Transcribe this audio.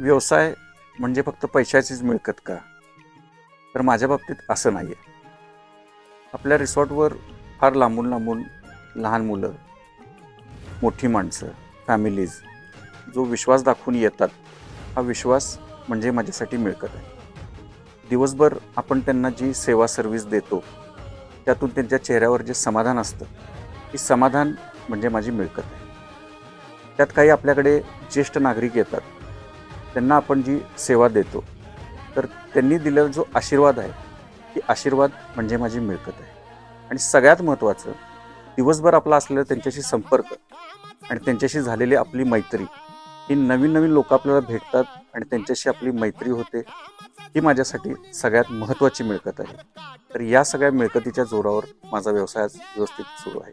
व्यवसाय म्हणजे फक्त पैशाचीच मिळकत का? तर माझ्या बाबतीत असं नाही आहे आपल्या रिसॉर्टवर फार लांबून लांबून लहान मुलं मोठी माणसं फॅमिलीज जो विश्वास दाखवून येतात हा विश्वास म्हणजे माझ्यासाठी मिळकत आहे. दिवसभर आपण त्यांना जी सेवा सर्व्हिस देतो त्यातून त्यांच्या चेहऱ्यावर जे समाधान असतं ते समाधान म्हणजे माझी मिळकत आहे. त्यात काही आपल्याकडे ज्येष्ठ नागरिक येतात त्यांना आपण जी सेवा देतो तर त्यांनी दिलेला जो आशीर्वाद आहे ती आशीर्वाद म्हणजे माझी मिळकत आहे आणि सगळ्यात महत्त्वाचं दिवसभर आपला असलेला त्यांच्याशी संपर्क आणि त्यांच्याशी झालेली आपली मैत्री ही नवीन नवीन लोक आपल्याला भेटतात आणि त्यांच्याशी आपली मैत्री होते ही माझ्यासाठी सगळ्यात महत्त्वाची मिळकत आहे तर या सगळ्या मिळकतीच्या जोरावर माझा व्यवसाय व्यवस्थित सुरू आहे